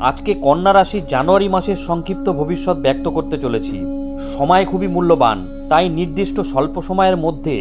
আজকে কন্যা রাশির জানুয়ারি মাসের সংক্ষিপ্ত ভবিষ্যৎ ব্যক্ত করতে চলেছি। সময় খুবই মূল্যবান, তাই নির্দিষ্ট স্বল্প সময়ের মধ্যে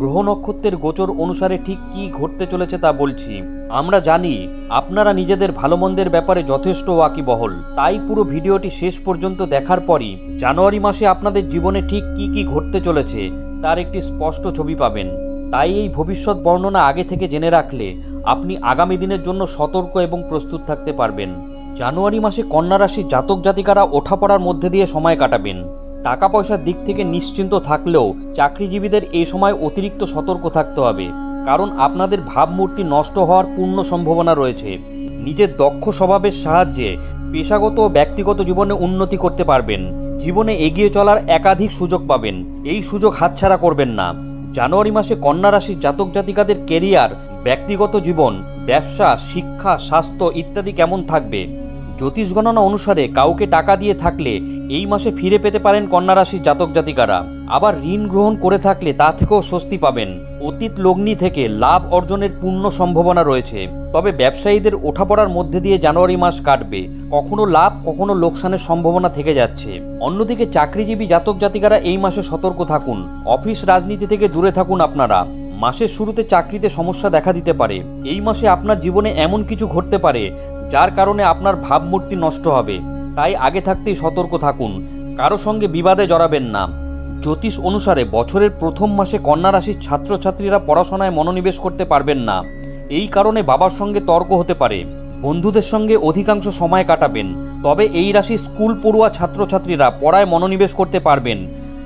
গ্রহ নক্ষত্রের গোচর অনুসারে ঠিক কী ঘটতে চলেছে তা বলছি। আমরা জানি, আপনারা নিজেদের ভালো মন্দের ব্যাপারে যথেষ্ট ওয়াকিবহল। তাই পুরো ভিডিওটি শেষ পর্যন্ত দেখার পরই জানুয়ারি মাসে আপনাদের জীবনে ঠিক কী কী ঘটতে চলেছে, তার একটি স্পষ্ট ছবি পাবেন। তাই এই ভবিষ্যৎ বর্ণনা আগে থেকে জেনে রাখলে আপনি আগামী দিনের জন্য সতর্ক এবং প্রস্তুত থাকতে পারবেন। জানুয়ারি মাসে কন্যা রাশির জাতক জাতিকারা ওঠাপড়ার মধ্যে দিয়ে সময় কাটাবেন। টাকা পয়সার দিক থেকে নিশ্চিন্ত থাকলেও চাকরিজীবীদের এই সময় অতিরিক্ত সতর্ক থাকতে হবে, কারণ আপনাদের ভাবমূর্তি নষ্ট হওয়ার পূর্ণ সম্ভাবনা রয়েছে। নিজের দক্ষ স্বভাবের সাহায্যে পেশাগত ও ব্যক্তিগত জীবনে উন্নতি করতে পারবেন, জীবনে এগিয়ে চলার একাধিক সুযোগ পাবেন, এই সুযোগ হাতছাড়া করবেন না। জানুয়ারি মাসে কন্যা রাশির জাতক জাতিকাদের কেরিয়ার, ব্যক্তিগত জীবন, ব্যবসা, শিক্ষা, স্বাস্থ্য ইত্যাদি কেমন থাকবে? জ্যোতিষ গণনা অনুসারে কাউকে টাকা দিয়ে থাকলে এই মাসে ফিরে পেতে পারেন কন্যা রাশির জাতক জাতিকারা। আবার ঋণ গ্রহণ করে থাকলে তা থেকেও স্বস্তি পাবেন। অতীত লগ্নি থেকে লাভ অর্জনের পূর্ণ সম্ভাবনা রয়েছে। তবে ব্যবসায়ীদের ওঠাপড়ার মধ্যে দিয়ে জানুয়ারি মাস কাটবে। কখনো লাভ, কখনো লোকসানের সম্ভাবনা থেকে যাচ্ছে। অন্যদিকে চাকরিজীবী জাতক জাতিকারা এই মাসে সতর্ক থাকুন। অফিস রাজনীতি থেকে দূরে থাকুন আপনারা। মাসের শুরুতে চাকরিতে সমস্যা দেখা দিতে পারে। এই মাসে আপনার জীবনে এমন কিছু ঘটতে পারে যার কারণে আপনার ভাবমূর্তি নষ্ট হবে। তাই আগে থাকতেই সতর্ক থাকুন। কারও সঙ্গে বিবাদে জড়াবেন না। জ্যোতিষ অনুসারে বছরের প্রথম মাসে কন্যা রাশির ছাত্রছাত্রীরা পড়াশোনায় মনোনিবেশ করতে পারবেন না। এই কারণে বাবার সঙ্গে তর্ক হতে পারে। বন্ধুদের সঙ্গে অধিকাংশ সময় কাটাবেন। তবে এই রাশির স্কুল পড়ুয়া ছাত্রছাত্রীরা পড়ায় মনোনিবেশ করতে পারবেন।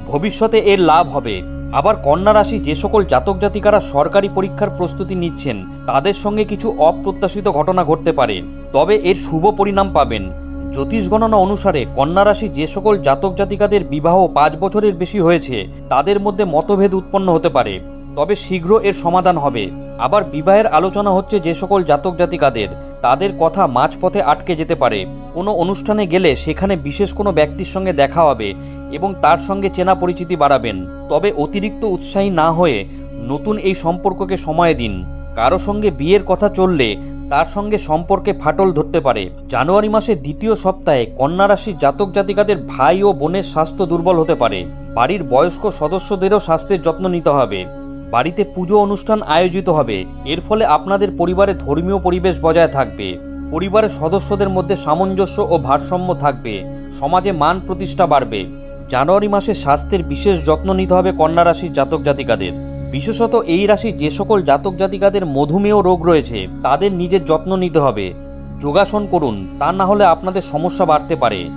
ভবিষ্যতে এর লাভ হবে। আবার কন্যা রাশি যে সকল জাতক জাতিকারা সরকারি পরীক্ষার প্রস্তুতি নিচ্ছেন, তাদের সঙ্গে কিছু অপ্রত্যাশিত ঘটনা ঘটতে পারে। তবে এর শুভ পরিণাম পাবেন। জ্যোতিষ গণনা অনুসারে কন্যা রাশি যে সকল জাতক জাতিকাদের বিবাহ পাঁচ বছরের বেশি হয়েছে, তাদের মধ্যে মতভেদ উৎপন্ন হতে পারে। তবে শীঘ্র এর সমাধান হবে। আবার বিবাহের আলোচনা হচ্ছে যে সকল জাতক জাতিকাদের। তাদের কথা মাঝপথে আটকে যেতে পারে। কোনো অনুষ্ঠানে গেলে সেখানে বিশেষ কোনো ব্যক্তির সঙ্গে দেখা হবে এবং তার সঙ্গে চেনা পরিচিতি বাড়াবেন। তবে অতিরিক্ত উৎসাহী না হয়ে নতুন এই সম্পর্ককে সময় দিন। কারও সঙ্গে বিয়ের কথা চললে তার সঙ্গে সম্পর্কে ফাটল ধরতে পারে। জানুয়ারি মাসের দ্বিতীয় সপ্তাহে কন্যা রাশির জাতক জাতিকাদের ভাই ও বোনের স্বাস্থ্য দুর্বল হতে পারে। বাড়ির বয়স্ক সদস্যদেরও স্বাস্থ্যের যত্ন নিতে হবে। বাড়িতে পুজো অনুষ্ঠান আয়োজিত হবে। এর ফলে আপনাদের পরিবারে ধর্মীয় পরিবেশ বজায় থাকবে। পরিবারের সদস্যদের মধ্যে সামঞ্জস্য ও ভারসাম্য থাকবে। সমাজে মান প্রতিষ্ঠা বাড়বে। জানুয়ারি মাসে স্বাস্থ্যের বিশেষ যত্ন নিতে হবে কন্যা রাশির জাতক জাতিকাদের। বিশেষত এই রাশি যে সকল জাতক জাতিকাদের মধুমেহ রোগ রয়েছে, তাদের নিজের যত্ন নিতে হবে। যোগাসন করুন, তা না হলে আপনাদের সমস্যা বাড়তে পারে।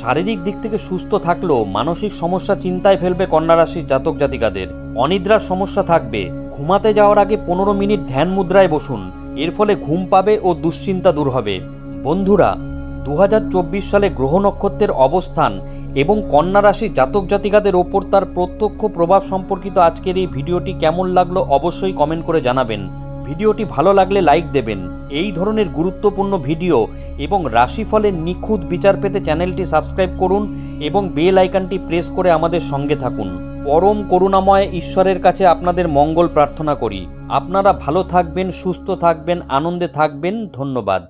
শারীরিক দিক থেকে সুস্থ থাকলেও মানসিক সমস্যা চিন্তায় ফেলবে কন্যা রাশির জাতক জাতিকাদের। অনিদ্রার সমস্যা থাকবে। ঘুমাতে যাওয়ার আগে পনেরো মিনিট ধ্যান মুদ্রায় বসুন। এর ফলে ঘুম পাবে ও দুশ্চিন্তা দূর হবে। বন্ধুরা দু হাজার চব্বিশ সালে গ্রহ নক্ষত্রের অবস্থান এবং কন্যা রাশি জাতক জাতিকাদের ওপর তার প্রত্যক্ষ প্রভাব সম্পর্কিত আজকের এই ভিডিওটি কেমন লাগল অবশ্যই কমেন্ট করে জানাবেন। ভিডিওটি ভালো লাগলে লাইক দেবেন। এই ধরনের গুরুত্বপূর্ণ ভিডিও এবং রাশিফলের নিখুঁত বিচার পেতে চ্যানেলটি সাবস্ক্রাইব করুন এবং বেল আইকনটি প্রেস করে আমাদের সঙ্গে থাকুন। পরম করুণাময় ঈশ্বরের কাছে আপনাদের মঙ্গল প্রার্থনা করি। আপনারা ভালো থাকবেন, সুস্থ থাকবেন, আনন্দে থাকবেন। ধন্যবাদ।